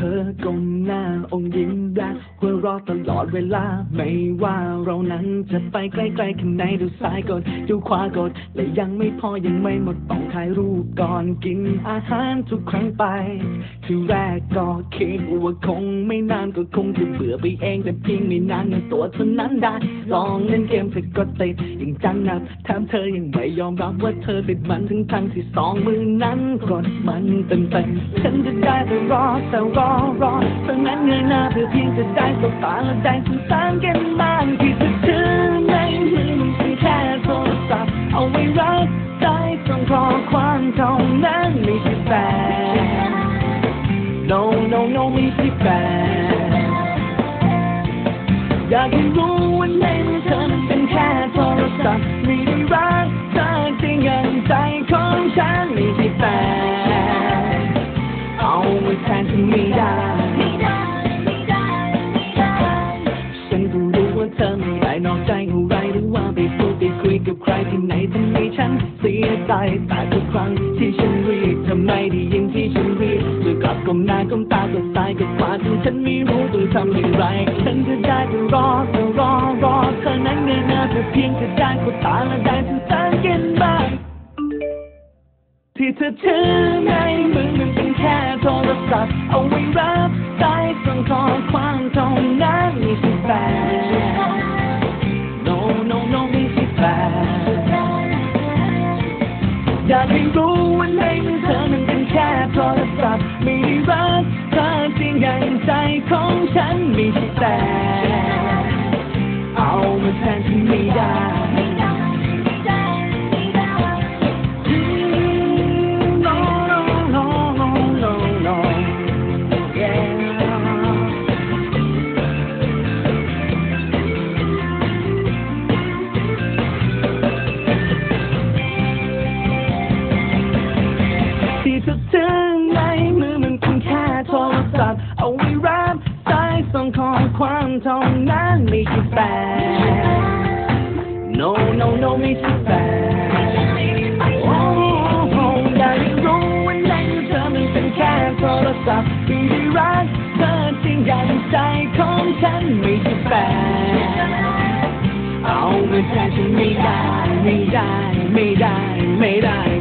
could ก้มหน้าองยิ้มรักหัวเราะตลอดเวลา ไม่ว่าเรานั้นจะไปใกล้ๆข้างในดูซ้ายกดดูขวากดและยังไม่พอยังไม่หมดต้องถ่ายรูปก่อนกินอาหารทุกครั้งไปคือแรกก็คิดว่าคงไม่นานก็คงจะเบื่อไปเองแต่เพียงไม่นานเงินตัวเท่านั้นได้ ลองเล่นเกมเสร็จก็ติดอย่างจังหนักแถมเธอยังไม่ยอมรับว่าเธอติดมันถึงทั้งที่สองมือนั้นกดมันเต็มเต็มๆฉันจะได้แต่รอแต่รอรอตั้งนั้นเงยหน้าเพื่อเพียงจะได้สบตาและได้สื่อสารกันบ้างที่จะถือในมือมันเป็นแค่โทรศัพท์เอาไว้รักได้ส่งขอความเท่านั้นไม่ใช่แฟน no no no ไม่ใช่แฟนอยากให้รู้ว่าในมือเธอมันเป็นแค่โทรศัพท์ รที่ไหนทำให้ฉันเสียใจแต่ทุกครั้งที่ฉันเรียกทำไมได้ยินที่ฉันเรียกเธอกลับก้มหน้าก้มตาก็สายกับขวาจนฉันไม่รู้ต้องทำอย่างไร ฉันจะได้แต่รอแต่รอรอเธอนั้นเงยหน้าเธอเพียงจะได้กดตาและได้สื่อสารกันบ้างที่เธอถือในมือมันเป็นแค่โทรศัพท์เอาไว้รับสายส่งข้อความเท่านั้นม่ใช่แฟน อยากให้รู้ว่าในมือเธอมันเป็นแค่โทรศัพท์ไม่ได้รักเธอจริงอย่างใจของฉันไม่ใช่แฟนเอามาแทนฉันไม่ได้ สายส่งข้อความเท่านั้นไม่ใช่แฟน No no no ไม่ใช่แฟนโอ้โหอยากรู้ว่าในมือเธอมันเป็นแค่โทรศัพท์ไม่รักเธอจริงอย่างใจของฉันไม่ใช่แฟนเอามาแทนฉันไม่ได้ไม่ได้ไม่ได้ไม่ได้